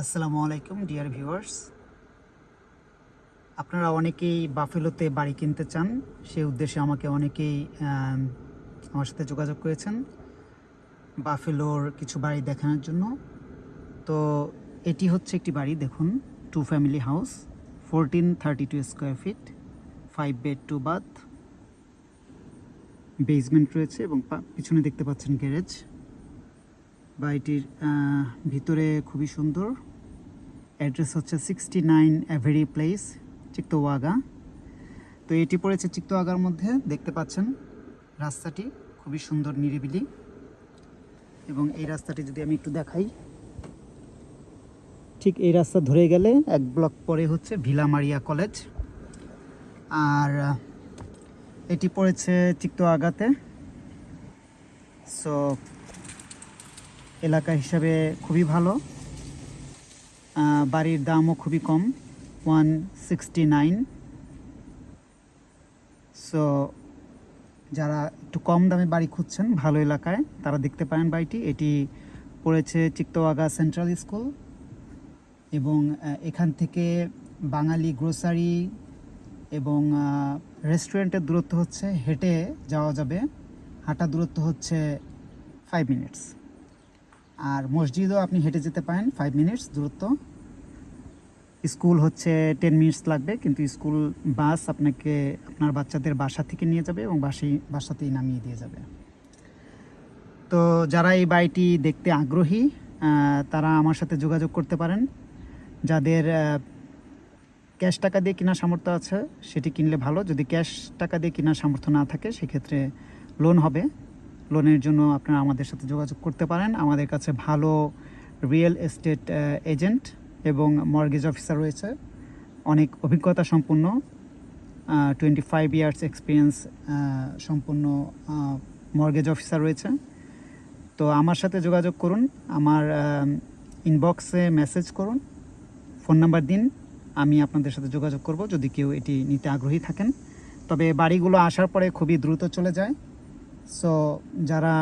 আসসালামু আলাইকুম, dear viewers. আপনারা অনেকেই বাফেলোতে বাড়ি কিনতে চান, সেই উদ্দেশ্যে আমাকে অনেকেই আমার সাথে যোগাযোগ করেছেন বাফেলোর কিছু বাড়ি দেখানোর জন্য। তো এটি হচ্ছে একটি বাড়ি, দেখুন, two family house, fourteen thirty two square feet, five bed, two bath, basement রয়েছে এবং পিছনে দেখতে পাচ্ছেন গ্যারেজ। বাড়িটির ভিতরে খুবই সুন্দর। অ্যাড্রেস হচ্ছে sixty nine Avery place Cheektowaga তো এটি পড়েছে চিত্তওয়াগার মধ্যে, দেখতে পাচ্ছেন রাস্তাটি খুবই সুন্দর, নিরিবিলি। এবং এই রাস্তাটি যদি আমি একটু দেখাই, ঠিক এই রাস্তা ধরে গেলে এক ব্লক পরে হচ্ছে ভিলা মারিয়া কলেজ। আর এটি পড়েছে চিত্তওয়াগাতে সো এলাকা হিসাবে খুবই ভালো। বাড়ির দামও খুবই কম ওয়ান সিক্সটি নাইন সো যারা একটু কম দামে বাড়ি খুঁজছেন, ভালো এলাকায়, তারা দেখতে পারেন বাড়িটি। এটি পড়েছে চিত্তওয়াগা সেন্ট্রাল স্কুল এবং এখান থেকে বাঙালি গ্রোসারি এবং রেস্টুরেন্টের দূরত্ব হচ্ছে, হেঁটে যাওয়া যাবে। হাঁটা দূরত্ব হচ্ছে ফাইভ মিনিটস আর মসজিদও আপনি হেঁটে যেতে পারেন ফাইভ মিনিটস দূরত্ব। স্কুল হচ্ছে টেন মিনিটস লাগবে, কিন্তু স্কুল বাস আপনাকে, আপনার বাচ্চাদের বাসা থেকে নিয়ে যাবে এবং বাসি, বাসাতেই নামিয়ে দিয়ে যাবে। তো যারা এই বাড়িটি দেখতে আগ্রহী তারা আমার সাথে যোগাযোগ করতে পারেন। যাদের ক্যাশ টাকা দিয়ে কেনার সামর্থ্য আছে, সেটি কিনলে ভালো। যদি ক্যাশ টাকা দিয়ে কেনার সামর্থ্য না থাকে, সেক্ষেত্রে লোন হবে। লোনের জন্য আপনারা আমাদের সাথে যোগাযোগ করতে পারেন। আমাদের কাছে ভালো রিয়েল এস্টেট এজেন্ট এবং মর্গেজ অফিসার রয়েছে। অনেক অভিজ্ঞতা সম্পন্ন টোয়েন্টি ফাইভ ইয়ার্স এক্সপিরিয়েন্স সম্পূর্ণ মর্গেজ অফিসার রয়েছে। তো আমার সাথে যোগাযোগ করুন, আমার ইনবক্সে মেসেজ করুন ফোন নাম্বার দিন, আমি আপনাদের সাথে যোগাযোগ করব। যদি কেউ এটি নিতে আগ্রহী থাকেন, তবে বাড়িগুলো আসার পরে খুবই দ্রুত চলে যায়। সো যারা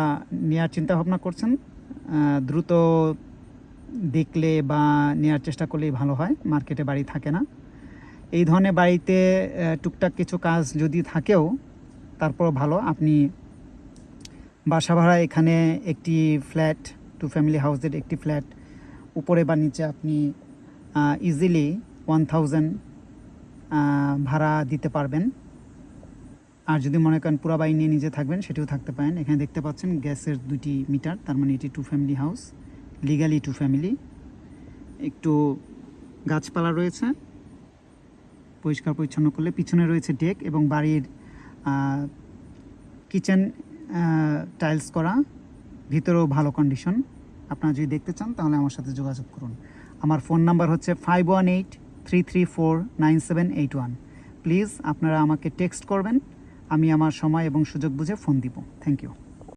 নেওয়ার চিন্তা ভাবনা করছেন দ্রুত দেখলে বা নেওয়ার চেষ্টা করলেই ভালো হয়, মার্কেটে বাড়ি থাকে না। এই ধরনের বাড়িতে টুকটাক কিছু কাজ যদি থাকেও তারপর ভালো। আপনি বাসা ভাড়া এখানে একটি ফ্ল্যাট, টু ফ্যামিলি হাউসের একটি ফ্ল্যাট, উপরে বা নিচে আপনি ইজিলি ওয়ান থাউজেন্ড ভাড়া দিতে পারবেন। আর যদি মনে করেন পুরা বাড়ি নিয়ে নিজে থাকবেন, সেটিও থাকতে পারেন। এখানে দেখতে পাচ্ছেন গ্যাসের দুটি মিটার, তার মানে এটি two family house legally two family একটু গাছপালা রয়েছে, পরিষ্কার পরিচ্ছন্ন করলে। পিছনে রয়েছে ডেক এবং বাড়ির কিচেন টাইলস করা। ভিতরেও ভালো কন্ডিশন আপনারা যদি দেখতে চান, তাহলে আমার সাথে যোগাযোগ করুন। আমার ফোন নাম্বার হচ্ছে five one eight three three four nine seven eight one please আপনারা আমাকে টেক্সট করবেন। আমি আমার সময় এবং সুযোগ বুঝে ফোন দিব। Thank you